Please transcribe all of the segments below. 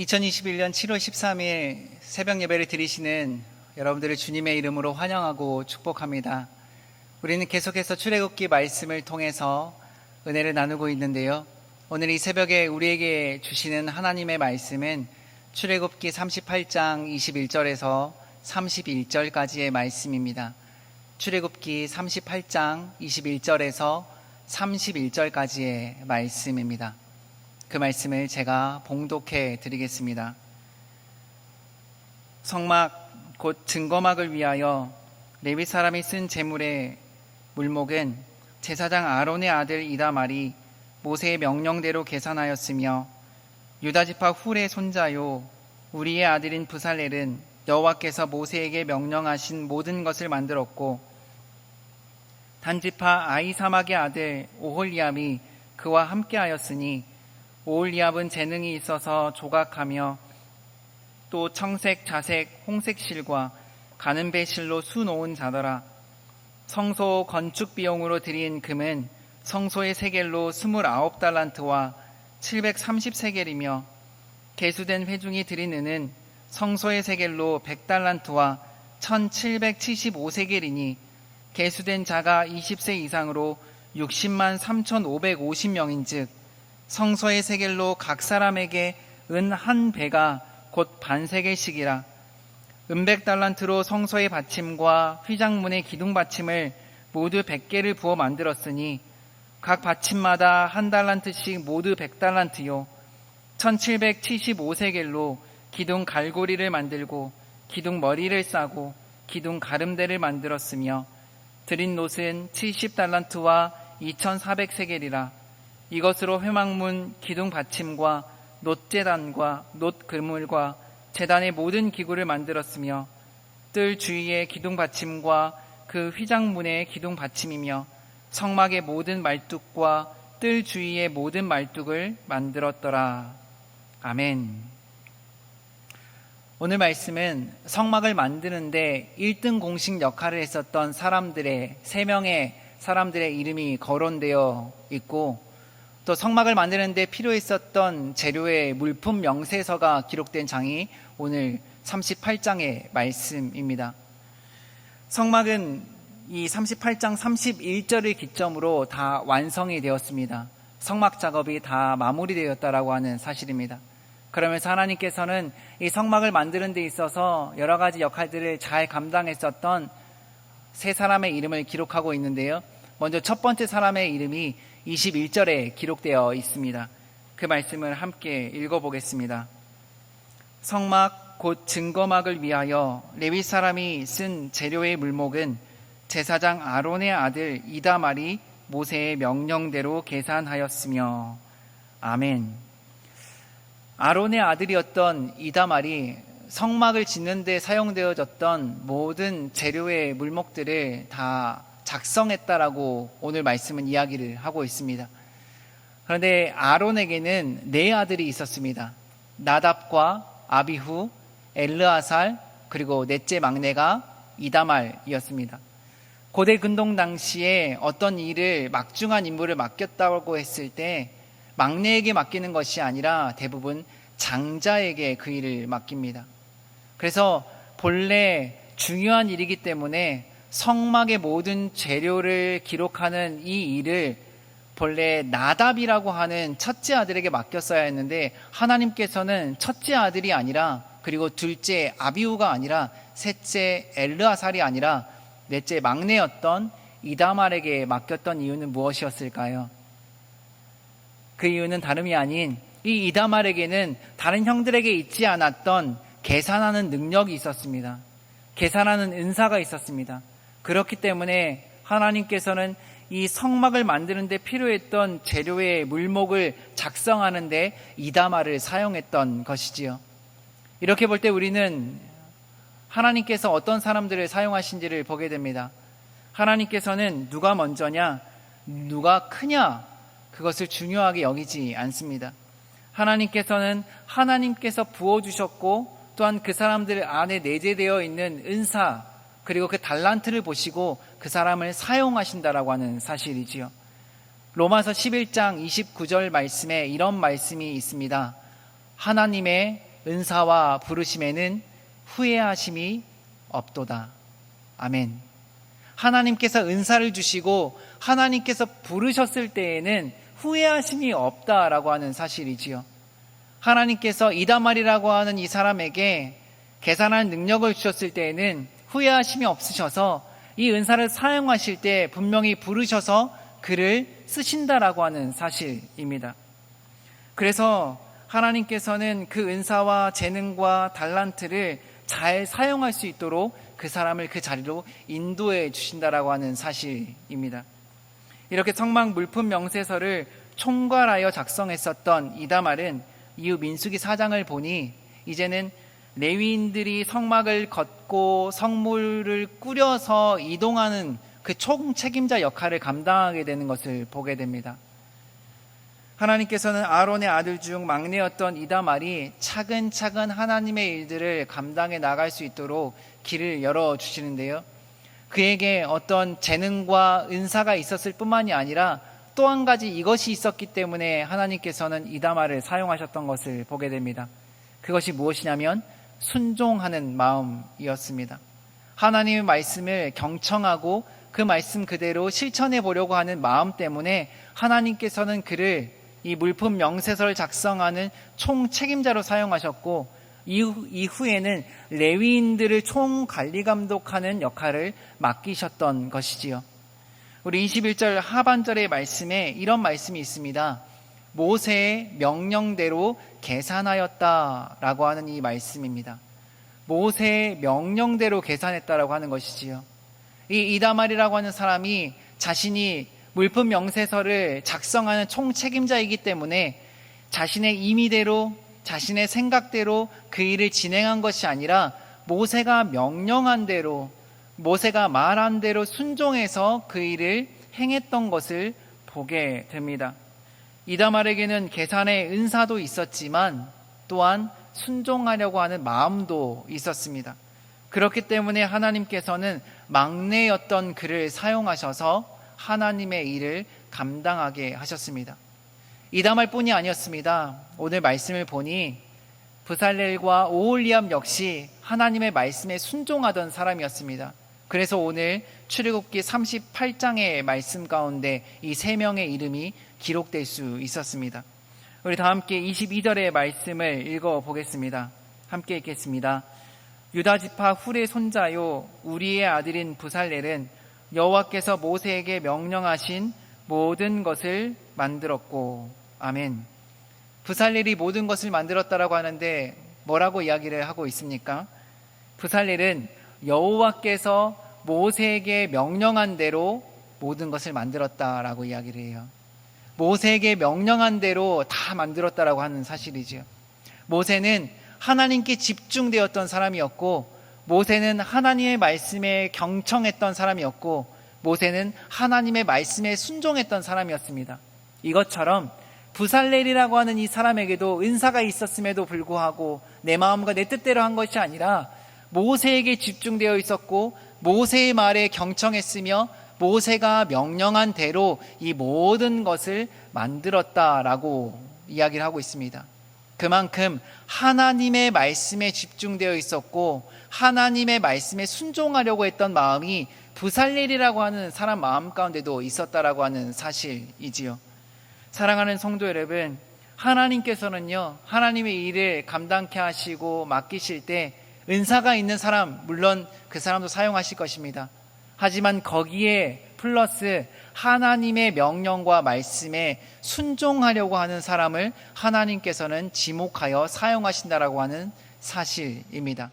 2021년 7월 13일 새벽 예배를 드리시는 여러분들을 주님의 이름으로 환영하고 축복합니다. 우리는 계속해서 출애굽기 말씀을 통해서 은혜를 나누고 있는데요. 오늘 이 새벽에 우리에게 주시는 하나님의 말씀은 출애굽기 38장 21절에서 31절까지의 말씀입니다. 출애굽기 38장 21절에서 31절까지의 말씀입니다. 그 말씀을 제가 봉독해 드리겠습니다. 성막 곧 증거막을 위하여 레위 사람이 쓴 제물의 물목은 제사장 아론의 아들 이다말이 모세의 명령대로 계산하였으며 유다 지파 훌의 손자요 우리의 아들인 부살렐은 여호와께서 모세에게 명령하신 모든 것을 만들었고 단지파 아이사막의 아들 오홀리암이 그와 함께하였으니 오홀리압은 재능이 있어서 조각하며 또 청색, 자색, 홍색 실과 가는 배실로 수놓은 자더라. 성소 건축 비용으로 드린 금은 성소의 세겔로 29달란트와 730세겔이며 개수된 회중이 드린 은은 성소의 세겔로 100달란트와 1775세겔이니 개수된 자가 20세 이상으로 60만 3550명인즉 성소의 세겔로 각 사람에게 은 한 배가 곧 반세겔씩이라. 은백 달란트로 성소의 받침과 휘장문의 기둥 받침을 모두 100개를 부어 만들었으니 각 받침마다 한 달란트씩 모두 100달란트요. 1775세겔로 기둥 갈고리를 만들고 기둥 머리를 싸고 기둥 가름대를 만들었으며 드린 놋은 70달란트와 2400세겔이라 이것으로 회막문 기둥 받침과 놋재단과 놋 그물과 재단의 모든 기구를 만들었으며 뜰 주위의 기둥 받침과 그 휘장문의 기둥 받침이며 성막의 모든 말뚝과 뜰 주위의 모든 말뚝을 만들었더라. 아멘. 오늘 말씀은 성막을 만드는데 1등 공식 역할을 했었던 사람들의 세 명의 사람들의 이름이 거론되어 있고 또 성막을 만드는데 필요했었던 재료의 물품 명세서가 기록된 장이 오늘 38장의 말씀입니다. 성막은 이 38장 31절을 기점으로 다 완성이 되었습니다. 성막 작업이 다 마무리되었다라고 하는 사실입니다. 그러면서 하나님께서는 이 성막을 만드는 데 있어서 여러 가지 역할들을 잘 감당했었던 세 사람의 이름을 기록하고 있는데요. 먼저 첫 번째 사람의 이름이 21절에 기록되어 있습니다. 그 말씀을 함께 읽어보겠습니다. 성막 곧 증거막을 위하여 레위 사람이 쓴 재료의 물목은 제사장 아론의 아들 이다말이 모세의 명령대로 계산하였으며 아멘. 아론의 아들이었던 이다말이 성막을 짓는 데 사용되어졌던 모든 재료의 물목들을 다 작성했다라고 오늘 말씀은 이야기를 하고 있습니다. 그런데 아론에게는 네 아들이 있었습니다. 나답과 아비후, 엘르아살, 그리고 넷째 막내가 이다말이었습니다. 고대 근동 당시에 어떤 일을 막중한 임무를 맡겼다고 했을 때 막내에게 맡기는 것이 아니라 대부분 장자에게 그 일을 맡깁니다. 그래서 본래 중요한 일이기 때문에 성막의 모든 재료를 기록하는 이 일을 본래 나답이라고 하는 첫째 아들에게 맡겼어야 했는데 하나님께서는 첫째 아들이 아니라 그리고 둘째 아비우가 아니라 셋째 엘르아살이 아니라 넷째 막내였던 이다말에게 맡겼던 이유는 무엇이었을까요? 그 이유는 다름이 아닌 이 이다말에게는 다른 형들에게 있지 않았던 계산하는 능력이 있었습니다. 계산하는 은사가 있었습니다. 그렇기 때문에 하나님께서는 이 성막을 만드는데 필요했던 재료의 물목을 작성하는데 이다말을 사용했던 것이지요. 이렇게 볼 때 우리는 하나님께서 어떤 사람들을 사용하신지를 보게 됩니다. 하나님께서는 누가 먼저냐, 누가 크냐, 그것을 중요하게 여기지 않습니다. 하나님께서는 하나님께서 부어주셨고 또한 그 사람들 안에 내재되어 있는 은사, 그리고 그 달란트를 보시고 그 사람을 사용하신다라고 하는 사실이지요. 로마서 11장 29절 말씀에 이런 말씀이 있습니다. 하나님의 은사와 부르심에는 후회하심이 없도다. 아멘. 하나님께서 은사를 주시고 하나님께서 부르셨을 때에는 후회하심이 없다라고 하는 사실이지요. 하나님께서 이다말이라고 하는 이 사람에게 계산할 능력을 주셨을 때에는 후회하심이 없으셔서 이 은사를 사용하실 때 분명히 부르셔서 그를 쓰신다라고 하는 사실입니다. 그래서 하나님께서는 그 은사와 재능과 달란트를 잘 사용할 수 있도록 그 사람을 그 자리로 인도해 주신다라고 하는 사실입니다. 이렇게 성막 물품 명세서를 총괄하여 작성했었던 이다말은 이후 민수기 사장을 보니 이제는 레위인들이 성막을 걷고 성물을 꾸려서 이동하는 그 총책임자 역할을 감당하게 되는 것을 보게 됩니다. 하나님께서는 아론의 아들 중 막내였던 이다말이 차근차근 하나님의 일들을 감당해 나갈 수 있도록 길을 열어 주시는데요. 그에게 어떤 재능과 은사가 있었을 뿐만이 아니라 또 한 가지 이것이 있었기 때문에 하나님께서는 이다말을 사용하셨던 것을 보게 됩니다. 그것이 무엇이냐면 순종하는 마음이었습니다. 하나님의 말씀을 경청하고 그 말씀 그대로 실천해 보려고 하는 마음 때문에 하나님께서는 그를 이 물품 명세서를 작성하는 총 책임자로 사용하셨고 이후, 이후에는 레위인들을 총 관리 감독하는 역할을 맡기셨던 것이지요. 우리 21절 하반절의 말씀에 이런 말씀이 있습니다. 모세의 명령대로 계산하였다라고 하는 이 말씀입니다. 모세의 명령대로 계산했다라고 하는 것이지요. 이 이다말이라고 하는 사람이 자신이 물품 명세서를 작성하는 총 책임자이기 때문에 자신의 임의대로 자신의 생각대로 그 일을 진행한 것이 아니라 모세가 명령한 대로 모세가 말한 대로 순종해서 그 일을 행했던 것을 보게 됩니다. 이다말에게는 계산의 은사도 있었지만 또한 순종하려고 하는 마음도 있었습니다. 그렇기 때문에 하나님께서는 막내였던 그를 사용하셔서 하나님의 일을 감당하게 하셨습니다. 이다말 뿐이 아니었습니다. 오늘 말씀을 보니 부살렐과 오홀리암 역시 하나님의 말씀에 순종하던 사람이었습니다. 그래서 오늘 출애굽기 38장의 말씀 가운데 이 세 명의 이름이 기록될 수 있었습니다. 우리 다 함께 22절의 말씀을 읽어 보겠습니다. 함께 읽겠습니다. 유다 지파 훌의 손자요 우리의 아들인 부살렐은 여호와께서 모세에게 명령하신 모든 것을 만들었고 아멘. 부살렐이 모든 것을 만들었다라고 하는데 뭐라고 이야기를 하고 있습니까? 부살렐은 여호와께서 모세에게 명령한 대로 모든 것을 만들었다라고 이야기를 해요. 모세에게 명령한 대로 다 만들었다라고 하는 사실이지요. 모세는 하나님께 집중되었던 사람이었고 모세는 하나님의 말씀에 경청했던 사람이었고 모세는 하나님의 말씀에 순종했던 사람이었습니다. 이것처럼 부살렐이라고 하는 이 사람에게도 은사가 있었음에도 불구하고 내 마음과 내 뜻대로 한 것이 아니라 모세에게 집중되어 있었고 모세의 말에 경청했으며 모세가 명령한 대로 이 모든 것을 만들었다라고 이야기를 하고 있습니다. 그만큼 하나님의 말씀에 집중되어 있었고 하나님의 말씀에 순종하려고 했던 마음이 부살렐이라고 하는 사람 마음 가운데도 있었다라고 하는 사실이지요. 사랑하는 성도 여러분, 하나님께서는요, 하나님의 일을 감당케 하시고 맡기실 때 은사가 있는 사람, 물론 그 사람도 사용하실 것입니다. 하지만 거기에 플러스 하나님의 명령과 말씀에 순종하려고 하는 사람을 하나님께서는 지목하여 사용하신다라고 하는 사실입니다.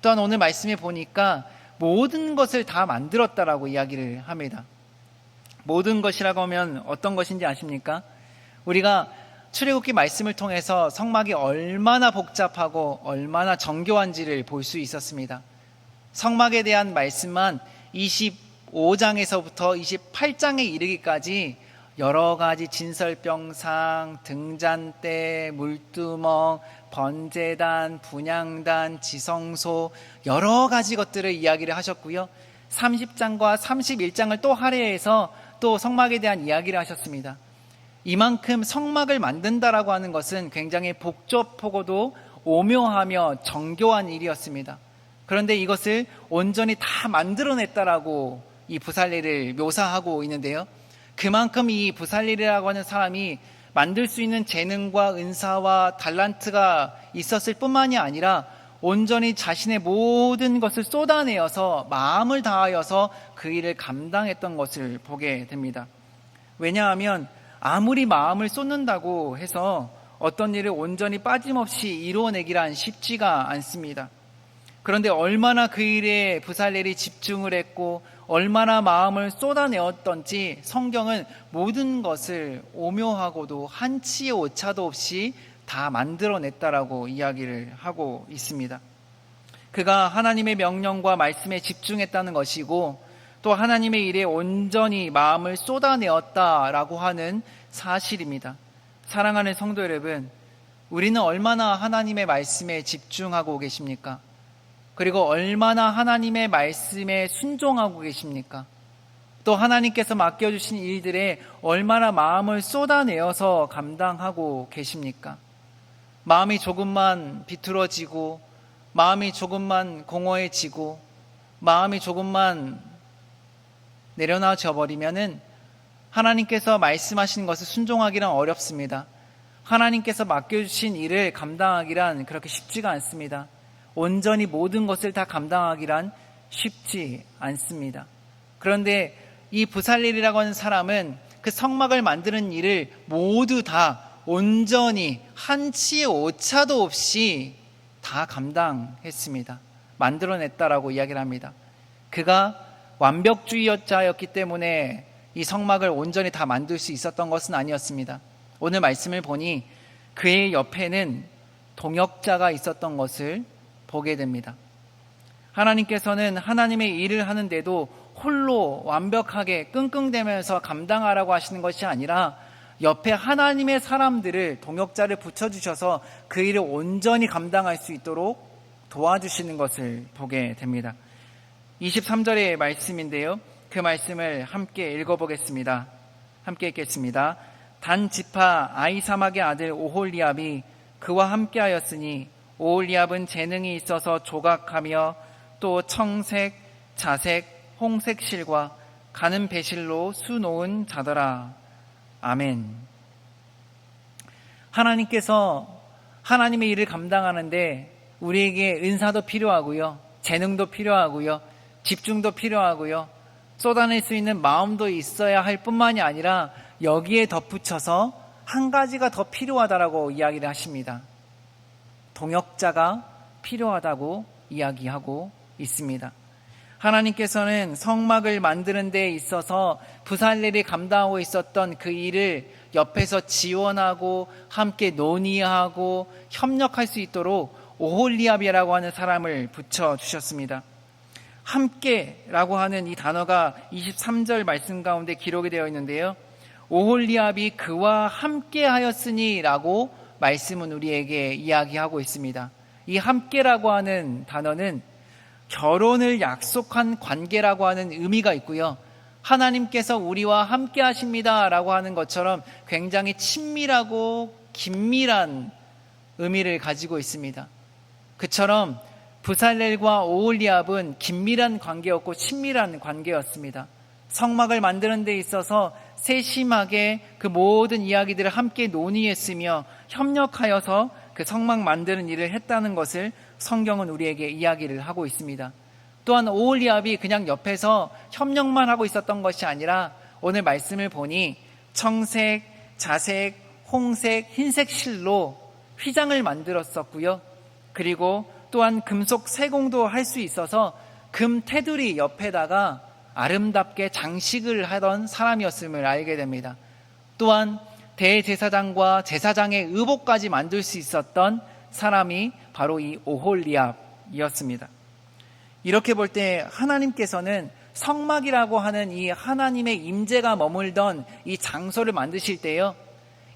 또한 오늘 말씀에 보니까 모든 것을 다 만들었다라고 이야기를 합니다. 모든 것이라고 하면 어떤 것인지 아십니까? 우리가 출애굽기 말씀을 통해서 성막이 얼마나 복잡하고 얼마나 정교한지를 볼 수 있었습니다. 성막에 대한 말씀만 25장에서부터 28장에 이르기까지 여러 가지 진설병상, 등잔대, 물두멍, 번제단, 분양단, 지성소 여러 가지 것들을 이야기를 하셨고요. 30장과 31장을 또 할애해서 또 성막에 대한 이야기를 하셨습니다. 이만큼 성막을 만든다라고 하는 것은 굉장히 복잡하고도 오묘하며 정교한 일이었습니다. 그런데 이것을 온전히 다 만들어냈다라고 이 부살리를 묘사하고 있는데요. 그만큼 이 부살리라고 하는 사람이 만들 수 있는 재능과 은사와 달란트가 있었을 뿐만이 아니라 온전히 자신의 모든 것을 쏟아내어서 마음을 다하여서 그 일을 감당했던 것을 보게 됩니다. 왜냐하면 아무리 마음을 쏟는다고 해서 어떤 일을 온전히 빠짐없이 이루어내기란 쉽지가 않습니다. 그런데 얼마나 그 일에 부살렐이 집중을 했고 얼마나 마음을 쏟아내었던지 성경은 모든 것을 오묘하고도 한치의 오차도 없이 다 만들어냈다라고 이야기를 하고 있습니다. 그가 하나님의 명령과 말씀에 집중했다는 것이고 또 하나님의 일에 온전히 마음을 쏟아내었다라고 하는 사실입니다. 사랑하는 성도 여러분, 우리는 얼마나 하나님의 말씀에 집중하고 계십니까? 그리고 얼마나 하나님의 말씀에 순종하고 계십니까? 또 하나님께서 맡겨주신 일들에 얼마나 마음을 쏟아내어서 감당하고 계십니까? 마음이 조금만 비틀어지고, 마음이 조금만 공허해지고, 마음이 조금만 내려놔져 버리면은 하나님께서 말씀하신 것을 순종하기란 어렵습니다. 하나님께서 맡겨주신 일을 감당하기란 그렇게 쉽지가 않습니다. 온전히 모든 것을 다 감당하기란 쉽지 않습니다. 그런데 이 부살릴이라고 하는 사람은 그 성막을 만드는 일을 모두 다 온전히 한치의 오차도 없이 다 감당했습니다. 만들어냈다라고 이야기를 합니다. 그가 완벽주의자였기 때문에 이 성막을 온전히 다 만들 수 있었던 것은 아니었습니다. 오늘 말씀을 보니 그의 옆에는 동역자가 있었던 것을 보게 됩니다. 하나님께서는 하나님의 일을 하는데도 홀로 완벽하게 끙끙대면서 감당하라고 하시는 것이 아니라 옆에 하나님의 사람들을 동역자를 붙여주셔서 그 일을 온전히 감당할 수 있도록 도와주시는 것을 보게 됩니다. 23절의 말씀인데요. 그 말씀을 함께 읽어보겠습니다. 함께 읽겠습니다. 단 지파 아이사막의 아들 오홀리압이 그와 함께하였으니 오홀리압은 재능이 있어서 조각하며 또 청색, 자색, 홍색 실과 가는 배실로 수놓은 자더라. 아멘. 하나님께서 하나님의 일을 감당하는데 우리에게 은사도 필요하고요. 재능도 필요하고요. 집중도 필요하고요. 쏟아낼 수 있는 마음도 있어야 할 뿐만이 아니라 여기에 덧붙여서 한 가지가 더 필요하다라고 이야기를 하십니다. 동역자가 필요하다고 이야기하고 있습니다. 하나님께서는 성막을 만드는 데 있어서 부살렐이 감당하고 있었던 그 일을 옆에서 지원하고 함께 논의하고 협력할 수 있도록 오홀리압이라고 하는 사람을 붙여 주셨습니다. 함께라고 하는 이 단어가 23절 말씀 가운데 기록이 되어 있는데요. 오홀리압이 그와 함께 하였으니라고 말씀은 우리에게 이야기하고 있습니다. 이 함께라고 하는 단어는 결혼을 약속한 관계라고 하는 의미가 있고요. 하나님께서 우리와 함께 하십니다라고 하는 것처럼 굉장히 친밀하고 긴밀한 의미를 가지고 있습니다. 그처럼 부살렐과 오올리압은 긴밀한 관계였고 친밀한 관계였습니다. 성막을 만드는 데 있어서 세심하게 그 모든 이야기들을 함께 논의했으며 협력하여서 그 성막 만드는 일을 했다는 것을 성경은 우리에게 이야기를 하고 있습니다. 또한 오올리압이 그냥 옆에서 협력만 하고 있었던 것이 아니라 오늘 말씀을 보니 청색, 자색, 홍색, 흰색 실로 휘장을 만들었었고요. 그리고 또한 금속 세공도 할 수 있어서 금 테두리 옆에다가 아름답게 장식을 하던 사람이었음을 알게 됩니다. 또한 대제사장과 제사장의 의복까지 만들 수 있었던 사람이 바로 이 오홀리압이었습니다. 이렇게 볼 때 하나님께서는 성막이라고 하는 이 하나님의 임재가 머물던 이 장소를 만드실 때요.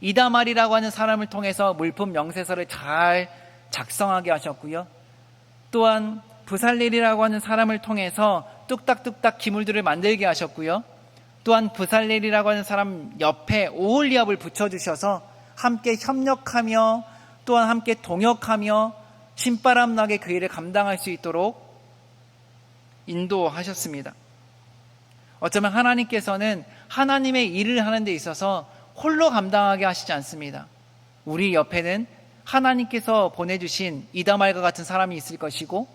이다말이라고 하는 사람을 통해서 물품 명세서를 잘 작성하게 하셨고요. 또한 부살렐이라고 하는 사람을 통해서 뚝딱뚝딱 기물들을 만들게 하셨고요. 또한 부살렐이라고 하는 사람 옆에 오홀리압을 붙여주셔서 함께 협력하며 또한 함께 동역하며 신바람 나게 그 일을 감당할 수 있도록 인도하셨습니다. 어쩌면 하나님께서는 하나님의 일을 하는 데 있어서 홀로 감당하게 하시지 않습니다. 우리 옆에는 하나님께서 보내주신 이다말과 같은 사람이 있을 것이고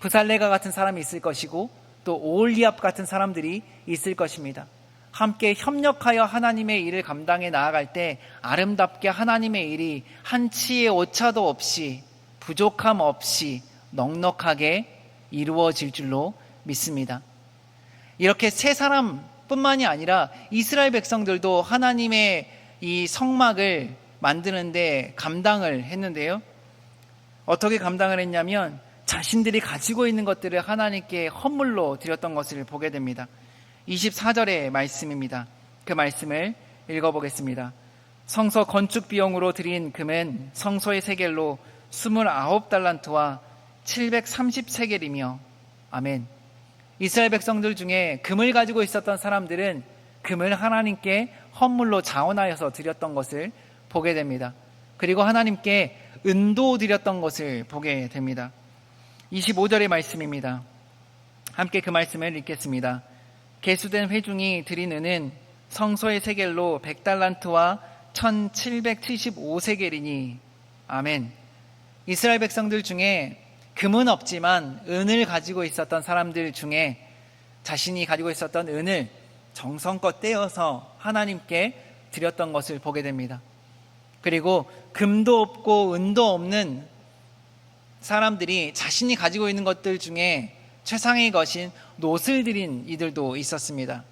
부살레가 같은 사람이 있을 것이고 또 오올리압 같은 사람들이 있을 것입니다. 함께 협력하여 하나님의 일을 감당해 나아갈 때 아름답게 하나님의 일이 한치의 오차도 없이 부족함 없이 넉넉하게 이루어질 줄로 믿습니다. 이렇게 세 사람뿐만이 아니라 이스라엘 백성들도 하나님의 이 성막을 만드는데 감당을 했는데요. 어떻게 감당을 했냐면 자신들이 가지고 있는 것들을 하나님께 헌물로 드렸던 것을 보게 됩니다. 24절의 말씀입니다. 그 말씀을 읽어보겠습니다. 성서 건축 비용으로 드린 금은 성소의 세겔로 29달란트와 730세겔이며 아멘. 이스라엘 백성들 중에 금을 가지고 있었던 사람들은 금을 하나님께 헌물로 자원하여서 드렸던 것을 보게 됩니다. 그리고 하나님께 은도 드렸던 것을 보게 됩니다. 25절의 말씀입니다. 함께 그 말씀을 읽겠습니다. 개수된 회중이 드린 은은 성소의 세겔로 100달란트와 1775세겔이니 아멘. 이스라엘 백성들 중에 금은 없지만 은을 가지고 있었던 사람들 중에 자신이 가지고 있었던 은을 정성껏 떼어서 하나님께 드렸던 것을 보게 됩니다. 그리고 금도 없고 은도 없는 사람들이 자신이 가지고 있는 것들 중에 최상의 것인 노을 드린 이들도 있었습니다.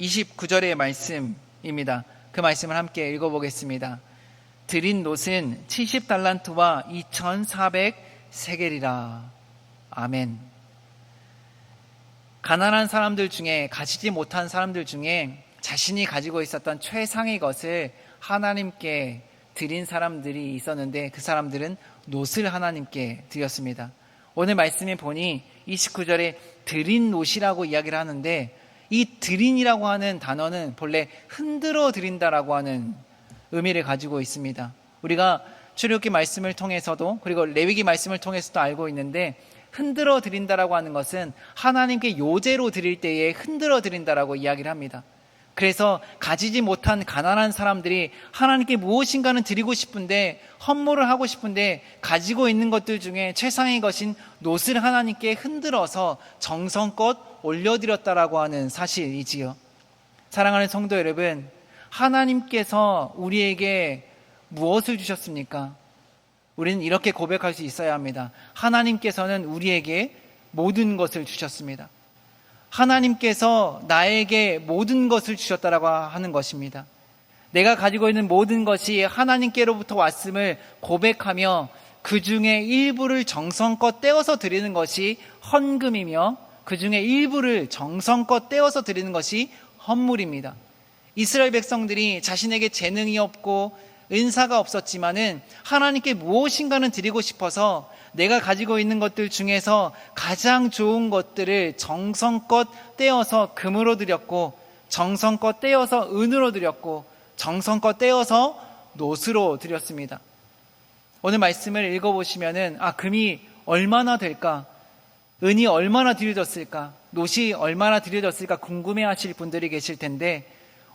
29절의 말씀입니다. 그 말씀을 함께 읽어보겠습니다. 드린 노은 70달란트와 2,400세겔이라. 아멘. 가난한 사람들 중에 가지지 못한 사람들 중에 자신이 가지고 있었던 최상의 것을 하나님께 드린 사람들이 있었는데 그 사람들은 노을 하나님께 드렸습니다. 오늘 말씀에 보니 29절에 드린 노이라고 이야기를 하는데 이 드린이라고 하는 단어는 본래 흔들어 드린다라고 하는 의미를 가지고 있습니다. 우리가 출애굽기 말씀을 통해서도 그리고 레위기 말씀을 통해서도 알고 있는데 흔들어 드린다라고 하는 것은 하나님께 요제로 드릴 때에 흔들어 드린다라고 이야기를 합니다. 그래서 가지지 못한 가난한 사람들이 하나님께 무엇인가는 드리고 싶은데 헌물을 하고 싶은데 가지고 있는 것들 중에 최상의 것인 노을 하나님께 흔들어서 정성껏 올려드렸다라고 하는 사실이지요. 사랑하는 성도 여러분, 하나님께서 우리에게 무엇을 주셨습니까? 우리는 이렇게 고백할 수 있어야 합니다. 하나님께서는 우리에게 모든 것을 주셨습니다. 하나님께서 나에게 모든 것을 주셨다라고 하는 것입니다. 내가 가지고 있는 모든 것이 하나님께로부터 왔음을 고백하며 그 중에 일부를 정성껏 떼어서 드리는 것이 헌금이며 그 중에 일부를 정성껏 떼어서 드리는 것이 헌물입니다. 이스라엘 백성들이 자신에게 재능이 없고 은사가 없었지만은 하나님께 무엇인가는 드리고 싶어서 내가 가지고 있는 것들 중에서 가장 좋은 것들을 정성껏 떼어서 금으로 드렸고 정성껏 떼어서 은으로 드렸고 정성껏 떼어서 노스로 드렸습니다. 오늘 말씀을 읽어보시면은 아 금이 얼마나 될까? 은이 얼마나 드려졌을까? 노시 얼마나 드려졌을까 궁금해 하실 분들이 계실 텐데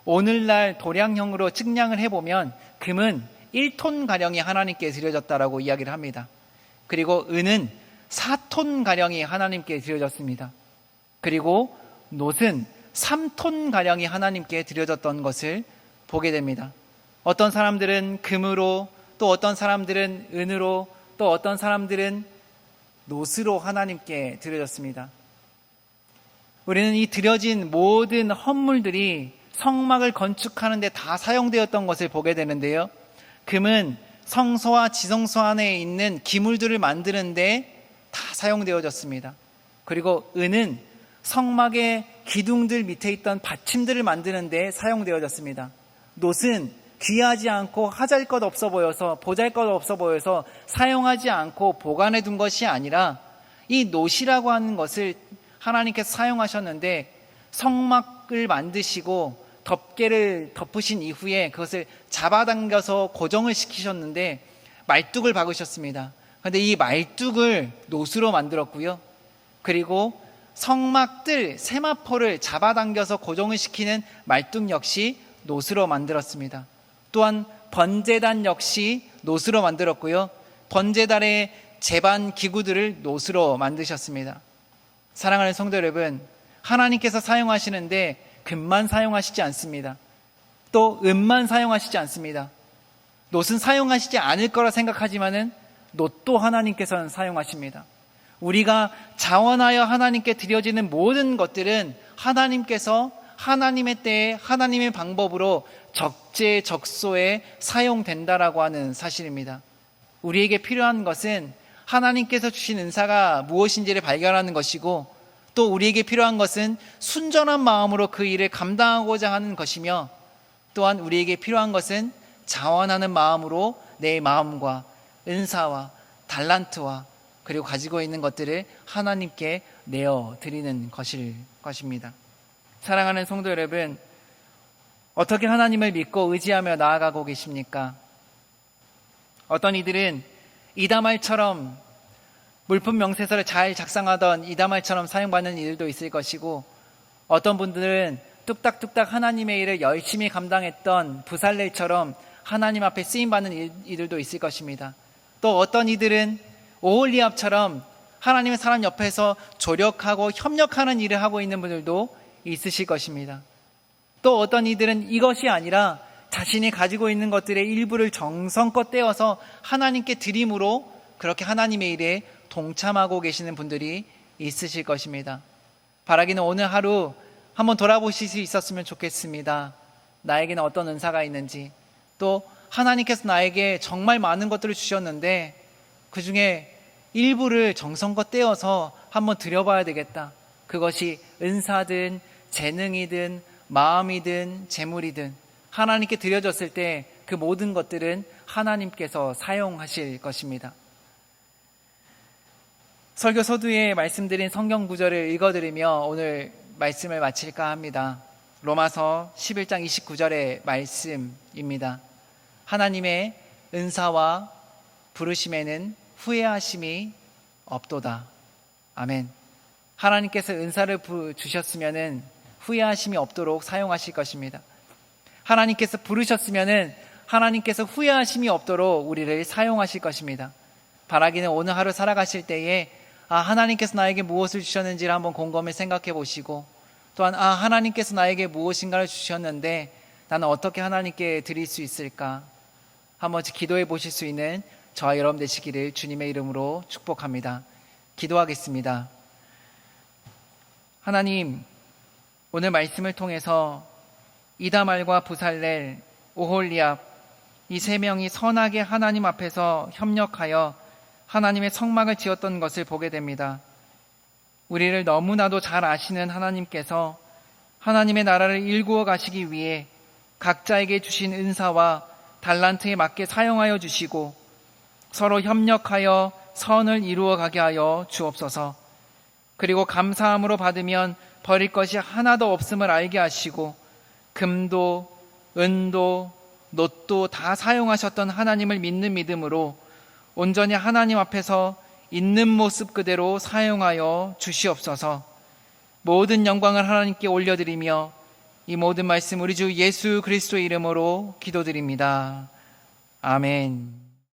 오늘날 도량형으로 측량을 해보면 금은 1톤 가량이 하나님께 드려졌다라고 이야기를 합니다. 그리고 은은 4톤 가량이 하나님께 드려졌습니다. 그리고 놋은 3톤 가량이 하나님께 드려졌던 것을 보게 됩니다. 어떤 사람들은 금으로 또 어떤 사람들은 은으로 또 어떤 사람들은 놋으로 하나님께 드려졌습니다. 우리는 이 드려진 모든 헌물들이 성막을 건축하는데 다 사용되었던 것을 보게 되는데요. 금은 성소와 지성소 안에 있는 기물들을 만드는데 다 사용되어졌습니다. 그리고 은은 성막의 기둥들 밑에 있던 받침들을 만드는데 사용되어졌습니다. 놋은 귀하지 않고 하잘 것 없어 보여서 보잘 것 없어 보여서 사용하지 않고 보관해 둔 것이 아니라 이 놋이라고 하는 것을 하나님께서 사용하셨는데 성막을 만드시고 덮개를 덮으신 이후에 그것을 잡아당겨서 고정을 시키셨는데 말뚝을 박으셨습니다. 그런데 이 말뚝을 노수로 만들었고요. 그리고 성막들 세마포를 잡아당겨서 고정을 시키는 말뚝 역시 노수로 만들었습니다. 또한 번제단 역시 노수로 만들었고요. 번제단의 제반 기구들을 노수로 만드셨습니다. 사랑하는 성도 여러분, 하나님께서 사용하시는데 금만 사용하시지 않습니다. 또 은만 사용하시지 않습니다. 놋은 사용하시지 않을 거라 생각하지만은 놋도 하나님께서는 사용하십니다. 우리가 자원하여 하나님께 드려지는 모든 것들은 하나님께서 하나님의 때에 하나님의 방법으로 적재적소에 사용된다라고 하는 사실입니다. 우리에게 필요한 것은 하나님께서 주신 은사가 무엇인지를 발견하는 것이고 또 우리에게 필요한 것은 순전한 마음으로 그 일을 감당하고자 하는 것이며 또한 우리에게 필요한 것은 자원하는 마음으로 내 마음과 은사와 달란트와 그리고 가지고 있는 것들을 하나님께 내어 드리는 것일 것입니다. 사랑하는 성도 여러분, 어떻게 하나님을 믿고 의지하며 나아가고 계십니까? 어떤 이들은 이다말처럼 물품 명세서를 잘 작성하던 이다말처럼 사용받는 이들도 있을 것이고 어떤 분들은 뚝딱뚝딱 하나님의 일을 열심히 감당했던 부살렐처럼 하나님 앞에 쓰임 받는 이들도 있을 것입니다. 또 어떤 이들은 오홀리압처럼 하나님의 사람 옆에서 조력하고 협력하는 일을 하고 있는 분들도 있으실 것입니다. 또 어떤 이들은 이것이 아니라 자신이 가지고 있는 것들의 일부를 정성껏 떼어서 하나님께 드림으로 그렇게 하나님의 일에 동참하고 계시는 분들이 있으실 것입니다. 바라기는 오늘 하루 한번 돌아보실 수 있었으면 좋겠습니다. 나에게는 어떤 은사가 있는지, 또 하나님께서 나에게 정말 많은 것들을 주셨는데 그 중에 일부를 정성껏 떼어서 한번 드려봐야 되겠다. 그것이 은사든 재능이든 마음이든 재물이든 하나님께 드려졌을 때 그 모든 것들은 하나님께서 사용하실 것입니다. 설교 서두에 말씀드린 성경 구절을 읽어드리며 오늘 말씀을 마칠까 합니다. 로마서 11장 29절의 말씀입니다. 하나님의 은사와 부르심에는 후회하심이 없도다. 아멘. 하나님께서 은사를 주셨으면은 후회하심이 없도록 사용하실 것입니다. 하나님께서 부르셨으면은 하나님께서 후회하심이 없도록 우리를 사용하실 것입니다. 바라기는 오늘 하루 살아가실 때에 아, 하나님께서 나에게 무엇을 주셨는지를 한번 곰곰이 생각해 보시고 또한 아, 하나님께서 나에게 무엇인가를 주셨는데 나는 어떻게 하나님께 드릴 수 있을까? 한번 기도해 보실 수 있는 저와 여러분 되시기를 주님의 이름으로 축복합니다. 기도하겠습니다. 하나님, 오늘 말씀을 통해서 이다말과 부살렐, 오홀리압 이 세 명이 선하게 하나님 앞에서 협력하여 하나님의 성막을 지었던 것을 보게 됩니다. 우리를 너무나도 잘 아시는 하나님께서 하나님의 나라를 일구어 가시기 위해 각자에게 주신 은사와 달란트에 맞게 사용하여 주시고 서로 협력하여 선을 이루어 가게 하여 주옵소서. 그리고 감사함으로 받으면 버릴 것이 하나도 없음을 알게 하시고 금도 은도 놋도 다 사용하셨던 하나님을 믿는 믿음으로 온전히 하나님 앞에서 있는 모습 그대로 사용하여 주시옵소서. 모든 영광을 하나님께 올려드리며 이 모든 말씀 우리 주 예수 그리스도의 이름으로 기도드립니다. 아멘.